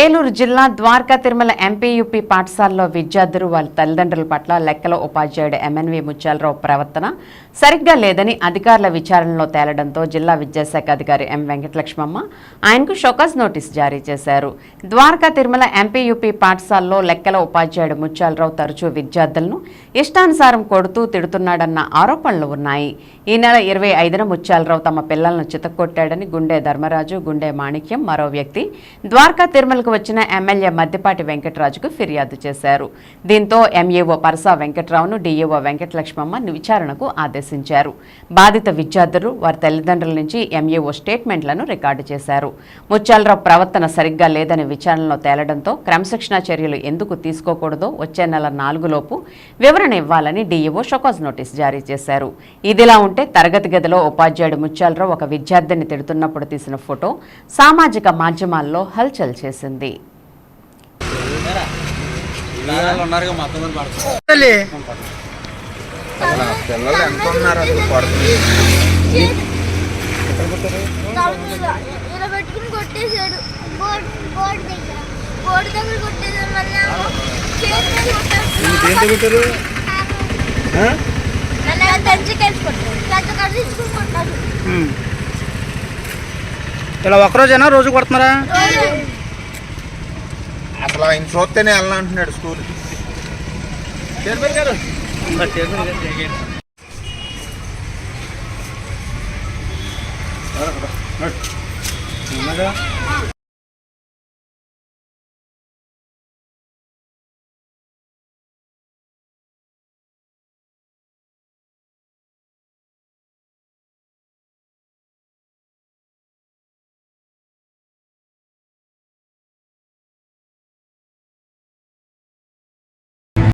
ఏలూరు జిల్లా ద్వారకా తిరుమల ఎంపీయూపీ పాఠశాలలో విద్యార్థులు వాళ్ళ తల్లిదండ్రుల పట్ల లెక్కల ఉపాధ్యాయుడు ఎంఎన్వి ముత్యాలరావు ప్రవర్తన సరిగ్గా లేదని అధికారుల విచారణలో తేలడంతో జిల్లా విద్యాశాఖ అధికారి ఎం వెంకటలక్ష్మమ్మ ఆయనకు షోకాజ్ నోటీస్ జారీ చేశారు. ద్వారకా తిరుమల ఎంపీయూపీ పాఠశాలలో లెక్కల ఉపాధ్యాయుడు ముత్యాలరావు తరచూ విద్యార్థులను ఇష్టానుసారం కొడుతూ తిడుతున్నాడన్న ఆరోపణలు ఉన్నాయి. ఈ నెల ఇరవై ఐదున ముత్యాలరావు తమ పిల్లలను చితకొట్టాడని గుండె ధర్మరాజు గుండె మాణిక్యం మరో వ్యక్తి ద్వారకా తిరుమల తిరుమలకు వచ్చిన ఎమ్మెల్యే మద్దిపాటి వెంకటరాజుకు ఫిర్యాదు చేశారు. దీంతో ఎంఏఓ పరసా వెంకట్రావును డీఏఓ వెంకటలక్ష్మమ్మ విచారణకు ఆదేశించారు. బాధిత విద్యార్థులు వారి తల్లిదండ్రుల నుంచి ఎంఏఓ స్టేట్మెంట్లను రికార్డు చేశారు. ముత్యాలరావు ప్రవర్తన సరిగ్గా లేదని విచారణలో తేలడంతో క్రమశిక్షణా చర్యలు ఎందుకు తీసుకోకూడదో వచ్చే నెల నాలుగులోపు వివరణ ఇవ్వాలని డీఈఓ షోకాజ్ నోటీస్ జారీ చేశారు. ఇదిలా ఉంటే తరగతి గదిలో ఉపాధ్యాయుడు ముత్యాలరావు ఒక విద్యార్థిని తిడుతున్నప్పుడు తీసిన ఫోటో సామాజిక మాధ్యమాల్లో హల్చల్ చేసింది. పడుతుంది ఇలా కొట్టేశాడు బోర్డు దగ్గర బోర్డు దగ్గర కొట్టేశాడు ఒక్కరోజేనా రోజు. కొడుతున్నారా అసలు ఆయన చూస్తేనే వెళ్ళాలంటున్నాడు స్కూల్ ఉన్నదా?